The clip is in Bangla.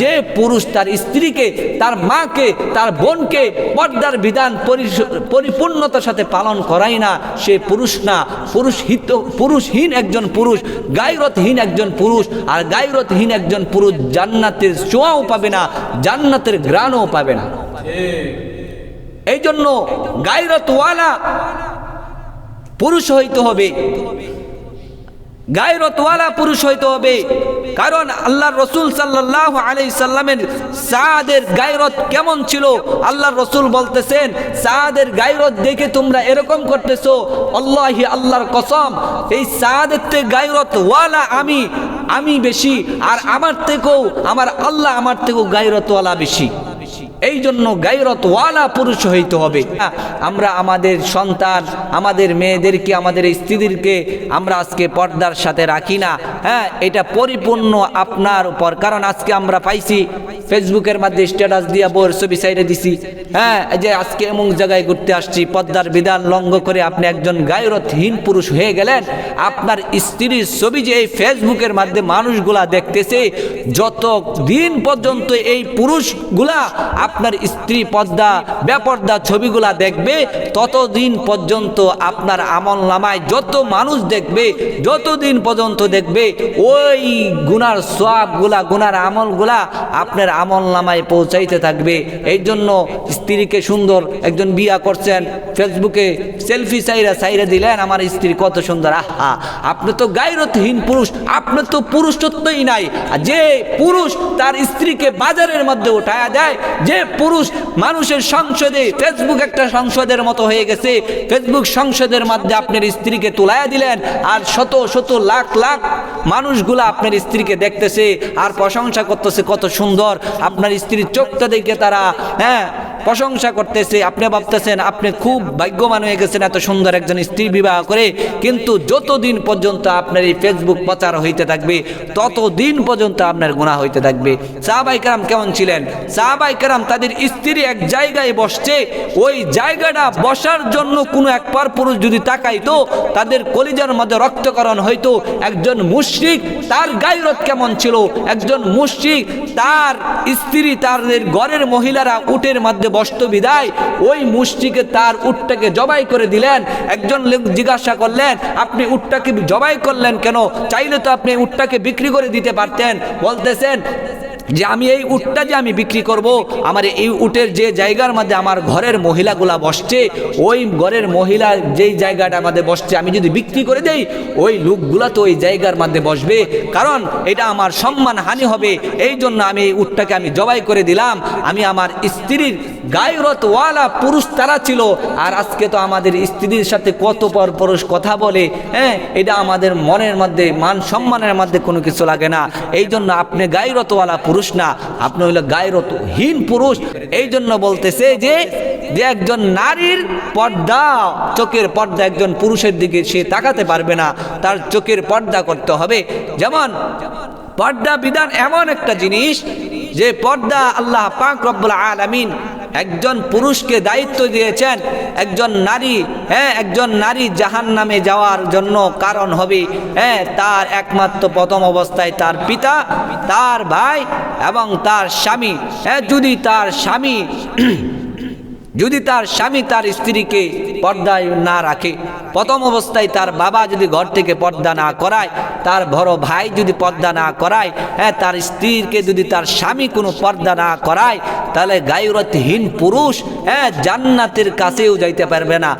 যে পুরুষ তার স্ত্রীকে, তার মাকে, তার বোনকে পর্দার বিধান পরিপূর্ণতার সাথে পালন করাই না, সে পুরুষ না। পুরুষহিত পুরুষহীন একজন পুরুষ, গায়রতহীন একজন পুরুষ, আর গায়রতহীন একজন পুরুষ জান্নাতের ছোঁয়াও পাবে না, জান্নাতের গ্রাণও পাবে না। এই জন্য গায়রতওয়ালা পুরুষ হইতে হবে। গায়রতওয়ালা পুরুষ হইতে হবে। কারণ আল্লাহ রসুল সাল্লাহ আলি সাল্লামের সাদের গায়রত কেমন ছিল? আল্লাহ রসুল বলতেছেন, সাদের গায়রত দেখে তোমরা এরকম করতেছো। আল্লাহি আল্লাহর কসম, এই সাদের থেকে গায়রত ওয়ালা আমি আমি বেশি। আর আমার থেকেও, আমার আল্লাহ আমার থেকেও গায়রতওয়ালা বেশি। এই জন্য গাইরতওয়ালা পুরুষ হইতে হবে। আমরা আমাদের সন্তান, আমাদের মেয়েদেরকে, আমাদের স্ত্রীদেরকে আমরা আজকে পর্দার সাথে রাখি না। হ্যাঁ এটা পরিপূর্ণ আপনার উপর। কারণ আজকে আমরা পাইছি ফেসবুকের মধ্যে স্ট্যাটাস দিয়া বোর ছবি সাইডে দিছি। হ্যাঁ যে আজকে এমন জায়গায় ঘুরতে আসছি, পদ্মার বিধান লঙ্ঘ করে আপনি একজন গায়রতহীন পুরুষ হয়ে গেলেন। আপনার স্ত্রীর ছবি যে এই ফেসবুকের মাধ্যমে মানুষগুলা দেখতেছে যত দিন পর্যন্ত এই পুরুষগুলা আপনার স্ত্রী পদ্মা বেপর্দা ছবিগুলা দেখবে, ততদিন পর্যন্ত আপনার আমল নামায় যত মানুষ দেখবে, যতদিন পর্যন্ত দেখবে, ওই গুনার সোয়াবগুলা গুনার আমলগুলা আপনার আমল নামায় পৌঁছাইতে থাকবে। এই জন্য স্ত্রীকে সুন্দর একজন বিয়া করছেন, ফেসবুকে সেলফি সাইরা সাইরা দিলেন, আমার স্ত্রী কত সুন্দর, আহা! আপনি তো গায়রতহীন পুরুষ, আপনি তো পুরুষত্বই নাই। যে পুরুষ তার স্ত্রীকে বাজারের মধ্যে উঠায়া দেয়, যে পুরুষ মানুষের সংসদে, ফেসবুক একটা সংসদের মতো হয়ে গেছে, ফেসবুক সংসদের মধ্যে আপনার স্ত্রীকে তোলায়া দিলেন, আর শত শত লাখ লাখ মানুষগুলা আপনার স্ত্রীকে দেখতেছে, আর প্রশংসা করতেছে কত সুন্দর আপনার স্ত্রীর চোখটা দেখে তারা হ্যাঁ প্রশংসা করতেছে, আপনি ভাবতেছেন, আপনি খুব ভাগ্যবান হয়ে গেছেন এত সুন্দর একজন স্ত্রী বিবাহ করে, কিন্তু যতদিন পর্যন্ত আপনার এই ফেসবুক প্রচার হইতে থাকবে, ততদিন পর্যন্ত আপনার গুণা হইতে থাকবে। সাহাবাইকারাম কেমন ছিলেন? সাহাবাইকারাম তাদের স্ত্রী এক জায়গায় বসছে, ওই জায়গাটা বসার জন্য কোনো এক পর পুরুষ যদি তাকাইতো, তাদের কলিজার মধ্যে রক্তকরণ হইতো। একজন মুশরিক তার গায়রত কেমন ছিল? একজন মুশরিক তার স্ত্রী, তাদের ঘরের মহিলারা উটের মধ্যে বসত বিদায়, ওই মুষ্টিকে তার উটটাকে জবাই করে দিলেন। একজন লোক জিজ্ঞাসা করলেন, আপনি উটটাকে জবাই করলেন কেন? চাইলে তো আপনি উটটাকে বিক্রি করে দিতে পারতেন। বলতেছেন যে, আমি এই উটটা যে আমি বিক্রি করব, আমার এই উটের যে জায়গার মধ্যে আমার ঘরের মহিলাগুলা বসছে, ওই ঘরের মহিলা যেই জায়গাটা আমাদের বসছে, আমি যদি বিক্রি করে দেই, ওই লোকগুলা তো ওই জায়গার মধ্যে বসবে। কারণ এটা আমার সম্মান হানি হবে। এই জন্য আমি এই উটটাকে আমি জবাই করে দিলাম। আমি আমার স্ত্রীর গায়রতওয়ালা পুরুষ তারা ছিল। আর আজকে তো আমাদের স্ত্রীর সাথে কত পর পুরুষ কথা বলে হ্যাঁ? এটা আমাদের মনের মধ্যে, মান সম্মানের মধ্যে কোনো কিছু লাগে না। এই জন্য আপনি গায়রতওয়ালা পুরুষ না, আপনি হইল গায়রতহীন পুরুষ। এই জন্য বলতেছে যে যে একজন নারীর পর্দা, চোখের পর্দা একজন পুরুষের দিকে সে তাকাতে পারবে না। তার চোখের পর্দা করতে হবে। যেমন, পর্দা বিধান এমন একটা জিনিস যে পর্দা আল্লাহ পাক রব্বুল আলামিন একজন পুরুষকে দায়িত্ব দিয়েছেন, একজন নারী হ্যাঁ একজন নারী জাহান নামে যাওয়ার জন্য কারণ হবে হ্যাঁ তার একমাত্র প্রথম অবস্থায় তার পিতা, তার ভাই এবং তার স্বামী। হ্যাঁ যদি তার স্বামী যদি তার স্বামী তার স্ত্রীকে পর্দায় না রাখে, প্রথম অবস্থায় তার বাবা যদি ঘর থেকে পর্দা না করায়, তার বড় ভাই যদি পর্দা না করায় হ্যাঁ তার স্ত্রীকে যদি তার স্বামী কোনো পর্দা না করায়, তাহলে গায়ুরতহীন পুরুষ হ্যাঁ জান্নাতের কাছেও যাইতে পারবে না।